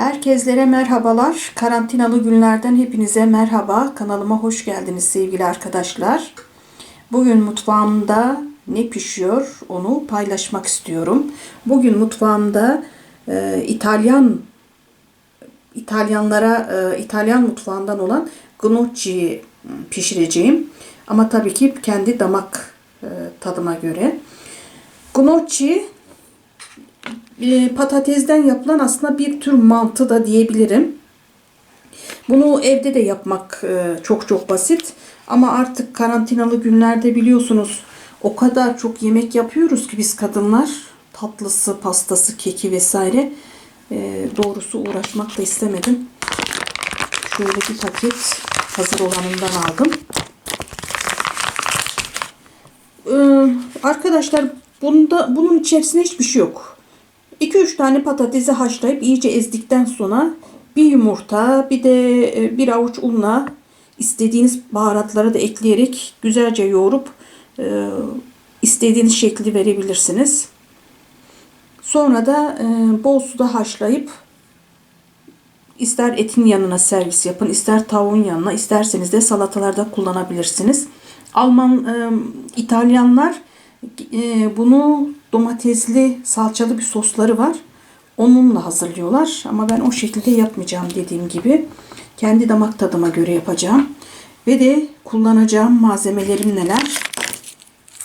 Herkeslere merhabalar. Karantinalı günlerden hepinize merhaba. Kanalıma hoş geldiniz sevgili arkadaşlar. Bugün mutfağımda ne pişiyor onu paylaşmak istiyorum. Bugün mutfağımda e, İtalyan İtalyanlara e, İtalyan mutfağından olan gnocchi pişireceğim. Ama tabii ki kendi damak e, tadıma göre. Gnocchi e, patatesden yapılan aslında bir tür mantı da diyebilirim. Bunu evde de yapmak e, çok çok basit. Ama artık karantinalı günlerde biliyorsunuz o kadar çok yemek yapıyoruz ki biz kadınlar. Tatlısı, pastası, keki vesaire. E, doğrusu uğraşmak da istemedim. Şöyle bir paket hazır olanından aldım. Ee, arkadaşlar bunda bunun içerisinde hiçbir şey yok. 2-3 tane patatesi haşlayıp iyice ezdikten sonra bir yumurta bir de e, bir avuç unla istediğiniz baharatları da ekleyerek güzelce yoğurup e, istediğiniz şekli verebilirsiniz. Sonra da e, bol suda haşlayıp ister etin yanına servis yapın, ister tavuğun yanına, isterseniz de salatalarda kullanabilirsiniz. Alman, İtalyanlar e, bunu domatesli, salçalı bir sosları var. Onunla hazırlıyorlar. Ama ben o şekilde yapmayacağım dediğim gibi. Kendi damak tadıma göre yapacağım. Ve de kullanacağım malzemelerim neler?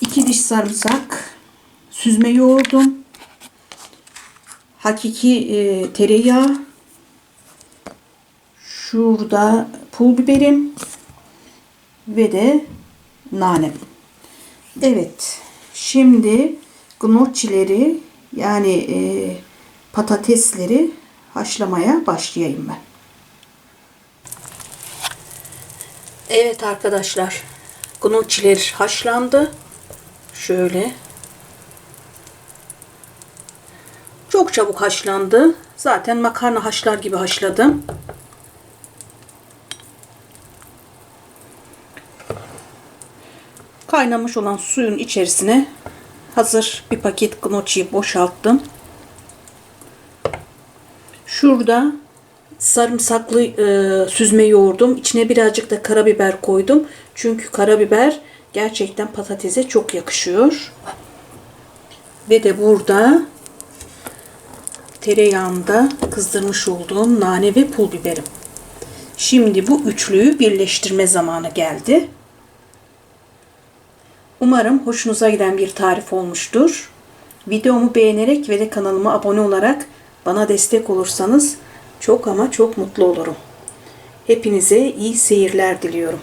2 diş sarımsak, süzme yoğurdum, hakiki e, tereyağı, şurada pul biberim ve de nanem. Evet. Şimdi gnocchileri yani e, patatesleri haşlamaya başlayayım ben. Evet arkadaşlar. Gnocchiler haşlandı. Şöyle. Çok çabuk haşlandı. Zaten makarna haşlar gibi haşladım. Kaynamış olan suyun içerisine hazır bir paket gnocchi'yi boşalttım. Şurada sarımsaklı e, süzme yoğurdum. İçine birazcık da karabiber koydum. Çünkü karabiber gerçekten patatese çok yakışıyor. Ve de burada tereyağında kızdırmış olduğum nane ve pul biberim. Şimdi bu üçlüyü birleştirme zamanı geldi. Umarım hoşunuza giden bir tarif olmuştur. Videomu beğenerek ve de kanalıma abone olarak bana destek olursanız çok ama çok mutlu olurum. Hepinize iyi seyirler diliyorum.